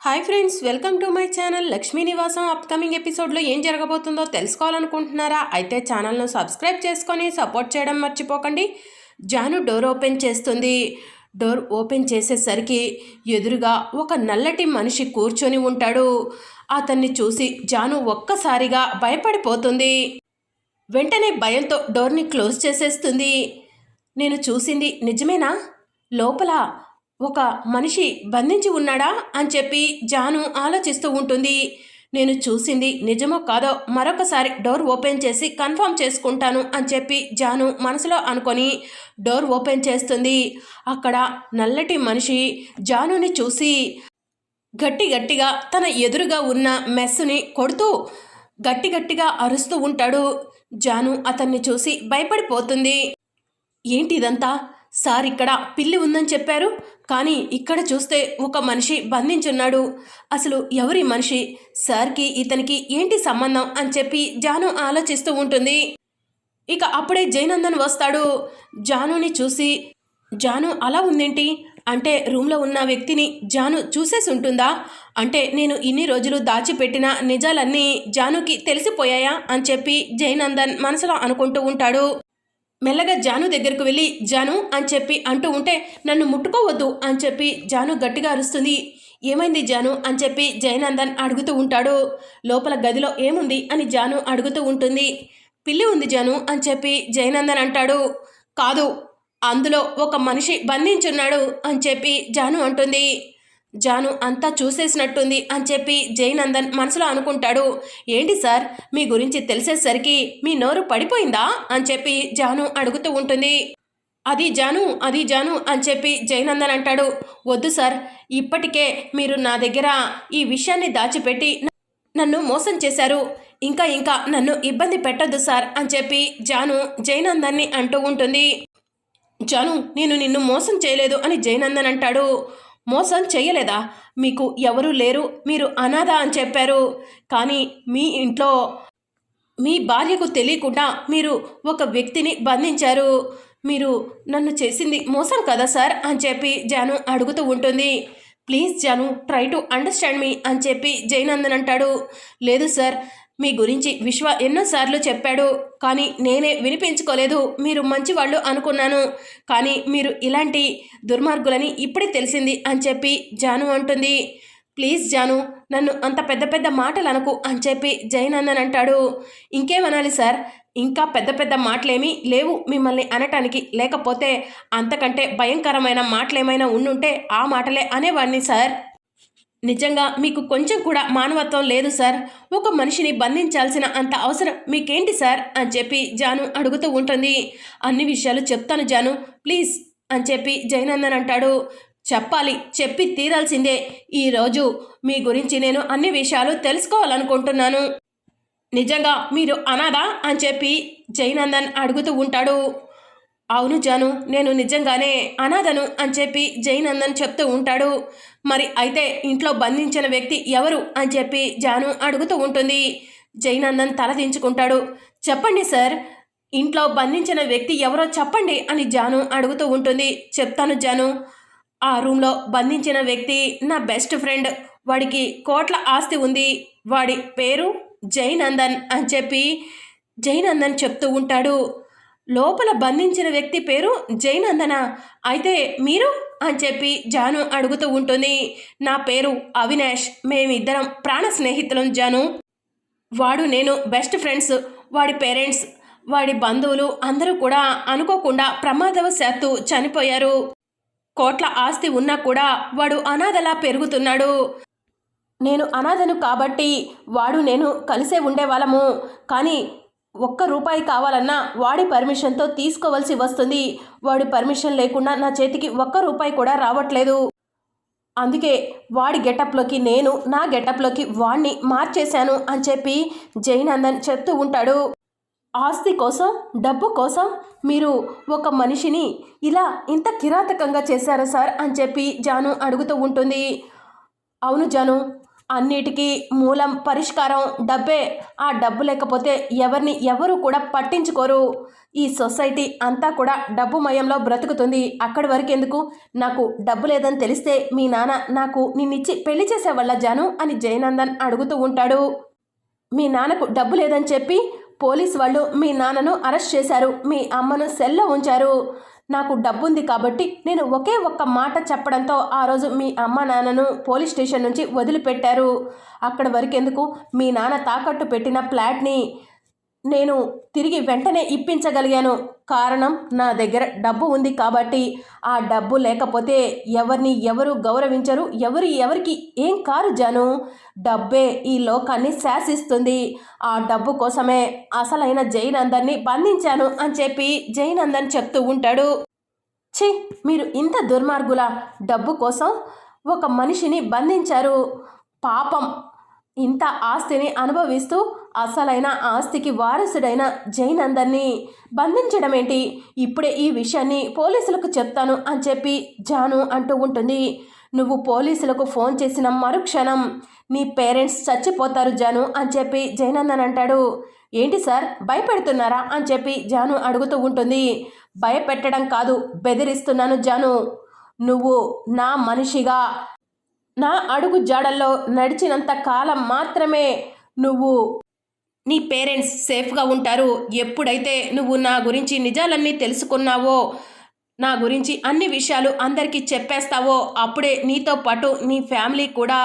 Hi friends welcome to my channel Lakshmi Nivasam upcoming ఎపిసోడ్లో ఏం జరగబోతుందో తెలుసుకోవాలనుకుంటున్నారా? అయితే ఛానల్ను సబ్స్క్రైబ్ చేసుకొని సపోర్ట్ చేయడం మర్చిపోకండి. జాను డోర్ ఓపెన్ చేస్తుంది. డోర్ ఓపెన్ చేసేసరికి ఎదురుగా ఒక నల్లటి మనిషి కూర్చొని ఉంటాడు. అతన్ని చూసి జాను ఒక్కసారిగా భయపడిపోతుంది. వెంటనే భయంతో డోర్ని క్లోజ్ చేసేస్తుంది. నేను చూసింది నిజమేనా? లోపల ఒక మనిషి బంధించి ఉన్నాడా అని చెప్పి జాను ఆలోచిస్తూ ఉంటుంది. నేను చూసింది నిజమో కాదో మరొకసారి డోర్ ఓపెన్ చేసి కన్ఫర్మ్ చేసుకుంటాను అని చెప్పి జాను మనసులో అనుకొని డోర్ ఓపెన్ చేస్తుంది. అక్కడ నల్లటి మనిషి జానుని చూసి గట్టి గట్టిగా తన ఎదురుగా ఉన్న మెస్సుని కొడుతూ గట్టి గట్టిగా అరుస్తూ ఉంటాడు. జాను అతన్ని చూసి భయపడిపోతుంది. ఏంటిదంతా? సార్ ఇక్కడ పిల్లి ఉందని చెప్పారు. కానీ ఇక్కడ చూస్తే ఒక మనిషి బంధించున్నాడు. అసలు ఎవరి మనిషి? సార్కి ఇతనికి ఏంటి సంబంధం అని చెప్పి జాను ఆలోచిస్తూ ఉంటుంది. ఇక అప్పుడే జయనందన్ వస్తాడు. జానుని చూసి జాను అలా ఉందేంటి? అంటే రూమ్లో ఉన్న వ్యక్తిని జాను చూసేసి ఉంటుందా? అంటే నేను ఇన్ని రోజులు దాచిపెట్టిన నిజాలన్నీ జానుకి తెలిసిపోయాయా? అని చెప్పి జయనందన్ మనసులో అనుకుంటూ ఉంటాడు. మెల్లగా జాను దగ్గరకు వెళ్ళి జాను అని చెప్పి అంటూ ఉంటే నన్ను ముట్టుకోవద్దు అని చెప్పి జాను గట్టిగా అరుస్తుంది. ఏమైంది జాను అని చెప్పి జయనందన్ అడుగుతూ ఉంటాడు. లోపల గదిలో ఏముంది అని జాను అడుగుతూ ఉంటుంది. పిల్లి ఉంది జాను అని చెప్పి జయనందన్ అంటాడు. కాదు అందులో ఒక మనిషి బంధించున్నాడు అని చెప్పి జాను అంటుంది. జాను అంతా చూసేసినట్టుంది అని చెప్పి జయనందన్ మనసులో అనుకుంటాడు. ఏంటి సార్? మీ గురించి తెలిసేసరికి మీ నోరు పడిపోయిందా? అని చెప్పి జాను అడుగుతూ ఉంటుంది. అది జాను అది జాను అని చెప్పి జయనందన్ అంటాడు. వద్దు సార్ ఇప్పటికే మీరు నా దగ్గర ఈ విషయాన్ని దాచిపెట్టి నన్ను మోసం చేశారు. ఇంకా ఇంకా నన్ను ఇబ్బంది పెట్టద్దు సార్ అని చెప్పి జాను జయనందన్ని అంటూ ఉంటుంది. జాను నేను నిన్ను మోసం చేయలేదు అని జయనందన్ అంటాడు. మోసం చేయలేదా? మీకు ఎవరు లేరు మీరు అనాథ అని చెప్పారు. కానీ మీ ఇంట్లో మీ భార్యకు తెలియకుండా మీరు ఒక వ్యక్తిని బంధించారు. మీరు నన్ను చేసింది మోసం కదా సార్? అని చెప్పి జాను అడుగుతూ ఉంటుంది. Please Janu try to understand me అని చెప్పి జయనందన్ అంటాడు. లేదు సార్ మీ గురించి విశ్వ ఎన్నోసార్లు చెప్పాడు. కానీ నేనే వినిపించుకోలేదు. మీరు మంచివాళ్ళు అనుకున్నాను. కానీ మీరు ఇలాంటి దుర్మార్గులని ఇప్పుడే తెలిసింది అని చెప్పి జాను అంటుంది. ప్లీజ్ జాను నన్ను అంత పెద్ద పెద్ద మాటలు అనుకు అని చెప్పి జయనందన్ అంటాడు. ఇంకేమనాలి సార్? ఇంకా పెద్ద పెద్ద మాటలేమీ లేవు మిమ్మల్ని అనటానికి. లేకపోతే అంతకంటే భయంకరమైన మాటలేమైనా ఉండుంటే ఆ మాటలే అనేవాడిని సార్. నిజంగా మీకు కొంచెం కూడా మానవత్వం లేదు సార్. ఒక మనిషిని బంధించాల్సిన అంత అవసరం మీకేంటి సార్? అని చెప్పి జాను అడుగుతూ ఉంటుంది. అన్ని విషయాలు చెప్తాను జాను. ప్లీజ్ అని చెప్పి జయనందన్ అంటాడు. చెప్పాలి చెప్పి తీరాల్సిందే. ఈరోజు మీ గురించి నేను అన్ని విషయాలు తెలుసుకోవాలనుకుంటున్నాను. నిజంగా మీరు అనాథా? అని చెప్పి జయనందన్ అడుగుతూ ఉంటాడు. అవును జాను. నేను నిజంగానే అనాథను అని చెప్పి జయనందన్ చెప్తూ ఉంటాడు. మరి అయితే ఇంట్లో బంధించిన వ్యక్తి ఎవరు అని చెప్పి జాను అడుగుతూ ఉంటుంది. జైనందన్ తల దించుకుంటాడు. చెప్పండి సార్ ఇంట్లో బంధించిన వ్యక్తి ఎవరో చెప్పండి అని జాను అడుగుతూ ఉంటుంది. చెప్తాను జాను ఆ రూమ్లో బంధించిన వ్యక్తి నా బెస్ట్ ఫ్రెండ్. వాడికి కోట్ల ఆస్తి ఉంది. వాడి పేరు జైనందన్ అని చెప్పి జైనందన్ చెప్తూ ఉంటాడు. లోపల బంధించిన వ్యక్తి పేరు జైనందన అయితే మీరు అని చెప్పి జాను అడుగుతూ ఉంటుంది. నా పేరు అవినాష్. మేమిద్దరం ప్రాణ స్నేహితులం జాను. వాడు నేను బెస్ట్ ఫ్రెండ్స్ వాడి పేరెంట్స్ వాడి బంధువులు అందరూ కూడా అనుకోకుండా ప్రమాదవశాత్తు చనిపోయారు. కోట్ల ఆస్తి ఉన్నా కూడా వాడు అనాథలా పెరుగుతున్నాడు. నేను అనాథను కాబట్టి వాడు నేను కలిసే ఉండేవాళ్ళము. కానీ ఒక్క రూపాయి కావాలన్నా వాడి పర్మిషన్తో తీసుకోవాల్సి వస్తుంది. వాడి పర్మిషన్ లేకుండా నా చేతికి ఒక్క రూపాయి కూడా రావట్లేదు. అందుకే వాడి గెటప్లోకి నేను నా గెటప్లోకి వాడిని మార్చేశాను అని చెప్పి జైనందన్ చెప్తూ ఉంటాడు. ఆస్తి కోసం డబ్బు కోసం మీరు ఒక మనిషిని ఇలా ఇంత కిరాతకంగా చేశారా సార్ అని చెప్పి జాను అడుగుతూ ఉంటుంది. అవును జాను అన్నిటికీ మూలం పరిష్కారం డబ్బే. ఆ డబ్బు లేకపోతే ఎవరిని ఎవరు కూడా పట్టించుకోరు. ఈ సొసైటీ అంతా కూడా డబ్బు మయంలో బ్రతుకుతుంది. అక్కడి వరకు ఎందుకు? నాకు డబ్బు లేదని తెలిస్తే మీ నాన్న నాకు నిన్నిచ్చి పెళ్ళి చేసేవాళ్ళ జాను అని జయనందన్ అడుగుతూ ఉంటాడు. మీ నాన్నకు డబ్బు లేదని చెప్పి పోలీస్ వాళ్ళు మీ నాన్నను అరెస్ట్ చేశారు. మీ అమ్మను సెల్లో ఉంచారు. నాకు డబ్బుంది కాబట్టి నేను ఒకే ఒక్క మాట చెప్పడంతో ఆ రోజు మీ అమ్మ నాన్నను పోలీస్ స్టేషన్ నుంచి వదిలిపెట్టారు. అక్కడ వరకెందుకు? మీ నాన్న తాకట్టు పెట్టిన ఫ్లాట్ని నేను తిరిగి వెంటనే ఇప్పించగలిగాను. కారణం నా దగ్గర డబ్బు ఉంది కాబట్టి ఆ డబ్బు లేకపోతే ఎవరిని ఎవరు గౌరవించరు ఎవరు ఎవరికి ఏం కారు జాను? డబ్బే ఈ లోకాన్ని శాసిస్తుంది. ఆ డబ్బు కోసమే అసలైన జైనందన్ని బంధించాను అని చెప్పి జైనందన్ చెప్తూ ఉంటాడు. ఛీ మీరు ఇంత దుర్మార్గుల డబ్బు కోసం ఒక మనిషిని బంధించారు. పాపం ఇంత ఆస్తిని అనుభవిస్తూ అసలైన ఆస్తికి వారసుడైన జైనందన్ని బంధించడం ఏంటి ఇప్పుడే ఈ విషయాన్ని పోలీసులకు చెప్తాను అని చెప్పి జాను అంటూ ఉంటుంది. నువ్వు పోలీసులకు ఫోన్ చేసిన మరుక్షణం నీ పేరెంట్స్ చచ్చిపోతారు జాను అని చెప్పి జైనందన్ అంటాడు. ఏంటి సార్ భయపెడుతున్నారా అని చెప్పి జాను అడుగుతూ ఉంటుంది. భయపెట్టడం కాదు బెదిరిస్తున్నాను జాను. నువ్వు నా మనిషిగా నా అడుగు జాడల్లో నడిచినంత కాలం మాత్రమే నువ్వు నీ పేరెంట్స్ సేఫ్గా ఉంటారు. ఎప్పుడైతే నువ్వు నా గురించి నిజాలన్నీ తెలుసుకున్నావో నా గురించి అన్ని విషయాలు అందరికీ చెప్పేస్తావో అప్పుడే నీతో పాటు నీ ఫ్యామిలీ కూడా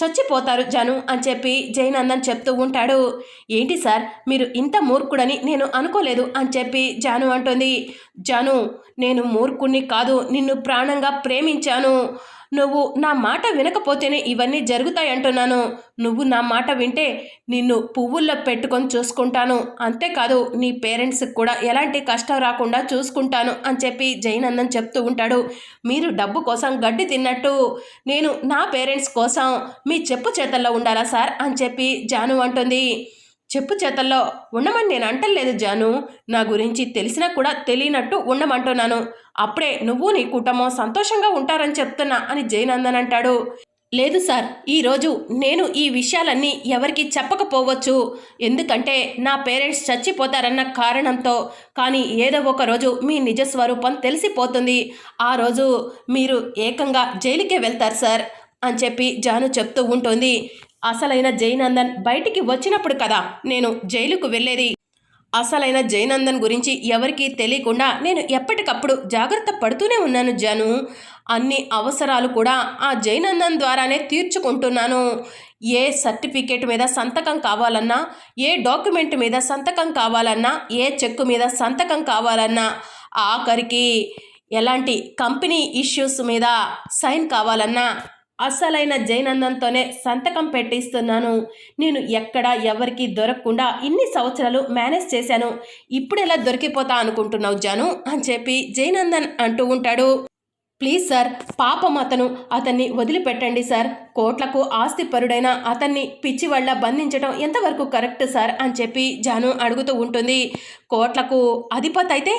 చచ్చిపోతారు జను అని చెప్పి జయనందన్ చెప్తూ ఉంటాడు. ఏంటి సార్ మీరు ఇంత మూర్ఖుడని నేను అనుకోలేదు అని చెప్పి జాను అంటుంది. జాను నేను మూర్ఖుణ్ణి కాదు నిన్ను ప్రాణంగా ప్రేమించాను. నువ్వు నా మాట వినకపోతేనే ఇవన్నీ జరుగుతాయి అంటున్నాను నువ్వు నా మాట వింటే నిన్ను పువ్వుల్లో పెట్టుకొని చూసుకుంటాను. అంతేకాదు నీ పేరెంట్స్కి కూడా ఎలాంటి కష్టం రాకుండా చూసుకుంటాను అని చెప్పి జైనందన్ చెప్తూ ఉంటాడు. మీరు డబ్బు కోసం గడ్డి తిన్నట్టు నేను నా పేరెంట్స్ కోసం మీ చెప్పు చేతల్లో ఉండాలా సార్? అని చెప్పి జాను అంటుంది. చెప్పు చేతల్లో. ఉండమని నేను అంటలేదు జాను. నా గురించి తెలిసినా కూడా తెలియనట్టు ఉండమంటున్నాను. అప్పుడే నువ్వు నీ కుటుంబం సంతోషంగా ఉంటారని చెప్తున్నా అని జయనందన్ అంటాడు. లేదు సార్ ఈరోజు నేను ఈ విషయాలన్నీ ఎవరికి చెప్పకపోవచ్చు. ఎందుకంటే నా పేరెంట్స్ చచ్చిపోతారన్న కారణంతో. కానీ ఏదో ఒక రోజు మీ నిజ స్వరూపం తెలిసిపోతుంది. ఆ రోజు మీరు ఏకంగా జైలుకే వెళ్తారు సార్ అని చెప్పి జాను చెప్తూ ఉంటుంది. అసలైన జైనందన్ బయటికి వచ్చినప్పుడు కదా నేను జైలుకు వెళ్ళేది. అసలైన జైనందన్ గురించి ఎవరికీ తెలియకుండా నేను ఎప్పటికప్పుడు జాగ్రత్త పడుతూనే ఉన్నాను జాను. అన్ని అవసరాలు కూడా ఆ జైనందన్ ద్వారానే తీర్చుకుంటున్నాను. ఏ సర్టిఫికేట్ మీద సంతకం కావాలన్నా ఏ డాక్యుమెంట్ మీద సంతకం కావాలన్నా ఏ చెక్కు మీద సంతకం కావాలన్నా ఆఖరికి ఎలాంటి కంపెనీ ఇష్యూస్ మీద సైన్ కావాలన్నా అసలైన జైనందంతోనే సంతకం పెట్టిస్తున్నాను. నేను ఎక్కడ ఎవరికి దొరకకుండా ఇన్ని సంవత్సరాలు మేనేజ్ చేశాను. ఇప్పుడు ఎలా దొరికిపోతా అనుకుంటున్నావు జాను? అని చెప్పి జైనందన్ అంటూ ఉంటాడు. ప్లీజ్ సార్ పాపం అతను. అతన్ని వదిలిపెట్టండి సార్. కోట్లకు ఆస్తిపరుడైన అతన్ని పిచ్చి వల్ల బంధించడం ఎంతవరకు కరెక్ట్ సార్? అని చెప్పి జాను అడుగుతూ ఉంటుంది. కోట్లకు అధిపతి అయితే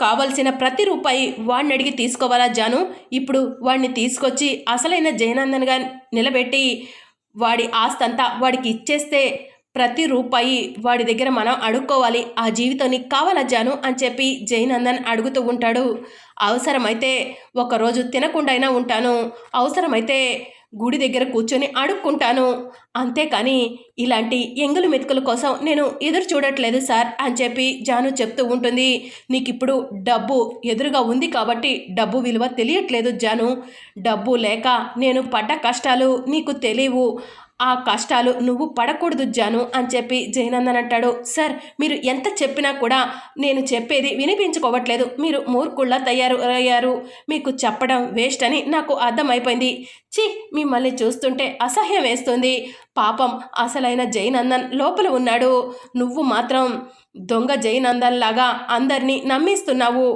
కావలసిన ప్రతి రూపాయి వాడిని అడిగి తీసుకోవాలా జాను? ఇప్పుడు వాడిని తీసుకొచ్చి అసలైన జయనందన్గా నిలబెట్టి వాడి ఆస్తంతా వాడికి ఇచ్చేస్తే ప్రతి రూపాయి వాడి దగ్గర మనం అడుక్కోవాలి. ఆ జీవితం నీకు కావాలా జాను? అని చెప్పి జయనందన్ అడుగుతూ ఉంటాడు. అవసరమైతే ఒకరోజు తినకుండా అయినా ఉంటాను. అవసరమైతే గుడి దగ్గర కూర్చొని అడుక్కుంటాను అంతేకాని ఇలాంటి ఎంగులు మెతుకుల కోసం నేను ఎదురు చూడట్లేదు సార్ అని చెప్పి జాను చెప్తూ ఉంటుంది. నీకు ఇప్పుడు డబ్బు ఎదురుగా ఉంది కాబట్టి డబ్బు విలువ తెలియట్లేదు జాను. డబ్బు లేక నేను పడ్డ కష్టాలు నీకు తెలియవు. ఆ కష్టాలు నువ్వు పడకూడదు జాను అని చెప్పి జయనందన్ అంటాడు. సార్ మీరు ఎంత చెప్పినా కూడా నేను చెప్పేది వినిపించుకోవట్లేదు. మీరు మూర్ఖుళ్ళ తయారు అయ్యారు మీకు చెప్పడం వేస్ట్ అని నాకు అర్థమైపోయింది. చి మిమ్మల్ని చూస్తుంటే అసహ్యం వేస్తుంది. పాపం అసలైన జయనందన్ లోపల ఉన్నాడు. నువ్వు మాత్రం దొంగ జయనందన్ లాగా అందరినీ నమ్మిస్తున్నావు.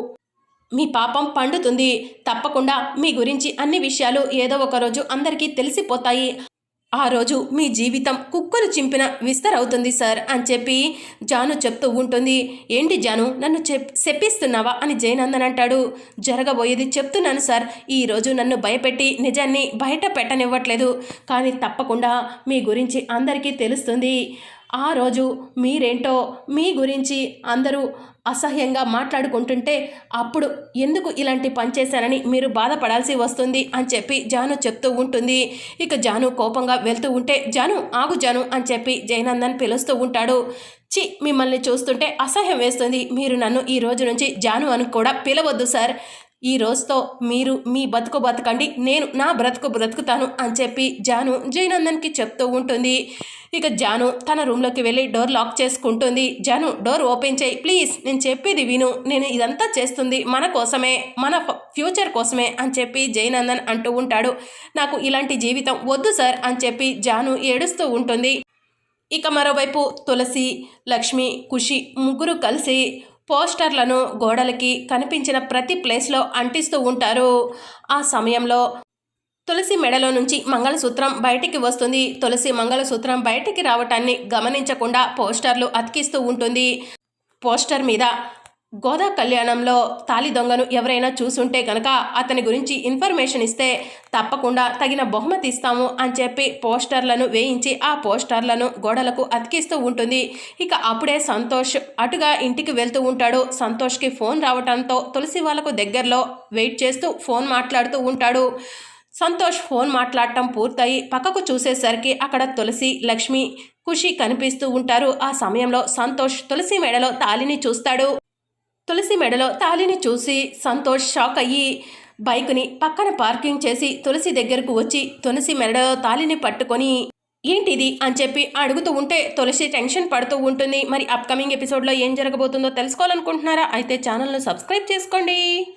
మీ పాపం పండుతుంది. తప్పకుండా మీ గురించి అన్ని విషయాలు ఏదో ఒక రోజు అందరికీ తెలిసిపోతాయి. ఆ రోజు మీ జీవితం కుక్కలు చింపిన విస్తరవుతుంది సార్ అని చెప్పి జాను చెప్తూ ఉంటుంది. ఏంటి జాను నన్ను చెప్ చెప్పిస్తున్నావా అని జయనందన్ అంటాడు. జరగబోయేది చెప్తున్నాను సార్. ఈరోజు నన్ను భయపెట్టి నిజాన్ని బయట పెట్టనివ్వట్లేదు. కానీ తప్పకుండా మీ గురించి అందరికీ తెలుస్తుంది. ఆ రోజు మీరేంటో మీ గురించి అందరూ అసహ్యంగా మాట్లాడుకుంటుంటే అప్పుడు ఎందుకు ఇలాంటి పని చేశానని మీరు బాధపడాల్సి వస్తుంది అని చెప్పి జాను చెప్తూ ఉంటుంది. ఇక జాను కోపంగా వెళ్తూ ఉంటే జాను ఆగు జాను అని చెప్పి జయనందన్ పిలుస్తూ ఉంటాడు. చి మిమ్మల్ని చూస్తుంటే అసహ్యం వేస్తుంది. మీరు నన్ను ఈ రోజు నుంచి జాను అని కూడా పిలవద్దు సార్. ఈ రోజుతో మీరు మీ బతుకు బతకండి నేను నా బ్రతుకు బ్రతుకుతాను అని చెప్పి జాను జయనందన్కి చెప్తూ ఉంటుంది. ఇక జాను తన రూమ్లోకి వెళ్ళి డోర్ లాక్ చేసుకుంటుంది. జాను డోర్ ఓపెన్ చేయి ప్లీజ్ నేను చెప్పేది విను. నేను ఇదంతా చేస్తుంది మన కోసమే మన ఫ్యూచర్ కోసమే అని చెప్పి జయనందన్ అంటూ ఉంటాడు. నాకు ఇలాంటి జీవితం వద్దు సార్ అని చెప్పి జాను ఏడుస్తూ ఉంటుంది. ఇక మరోవైపు తులసి లక్ష్మి ఖుషి ముగ్గురు కలిసి పోస్టర్లను గోడలకి కనిపించిన ప్రతి ప్లేస్లో అంటిస్తూ ఉంటారు. ఆ సమయంలో తులసి మెడలో నుంచి మంగళసూత్రం బయటికి వస్తుంది. తులసి మంగళసూత్రం బయటికి రావటాన్ని గమనించకుండా పోస్టర్లు అతికిస్తూ ఉంటుంది. పోస్టర్ మీద గోదా కళ్యాణంలో తాలి దొంగను ఎవరైనా చూసుంటే కనుక అతని గురించి ఇన్ఫర్మేషన్ ఇస్తే తప్పకుండా తగిన బహుమతి ఇస్తాము అని చెప్పి పోస్టర్లను వేయించి ఆ పోస్టర్లను గోడలకు అతికిస్తూ ఉంటుంది. ఇక అప్పుడే సంతోష్ అటుగా ఇంటికి వెళ్తూ ఉంటాడు. సంతోష్కి ఫోన్ రావడంతో తులసి వాళ్ళకు దగ్గరలో వెయిట్ చేస్తూ ఫోన్ మాట్లాడుతూ ఉంటాడు. సంతోష్ ఫోన్ మాట్లాడటం పూర్తయి పక్కకు చూసేసరికి అక్కడ తులసి లక్ష్మి ఖుషి కనిపిస్తూ ఉంటారు. ఆ సమయంలో సంతోష్ తులసి మెడలో తాలిని చూస్తాడు. తులసి మెడలో తాలిని చూసి సంతోష్ షాక్ అయ్యి బైక్ని పక్కన పార్కింగ్ చేసి తులసి దగ్గరకు వచ్చి తులసి మెడలో తాలిని పట్టుకొని ఏంటిది? అని చెప్పి అడుగుతూ ఉంటే తులసి టెన్షన్ పడుతూ ఉంటుంది. మరి అప్కమింగ్ ఎపిసోడ్లో ఏం జరగబోతుందో తెలుసుకోవాలనుకుంటున్నారా? అయితే ఛానల్ను సబ్స్క్రైబ్ చేసుకోండి.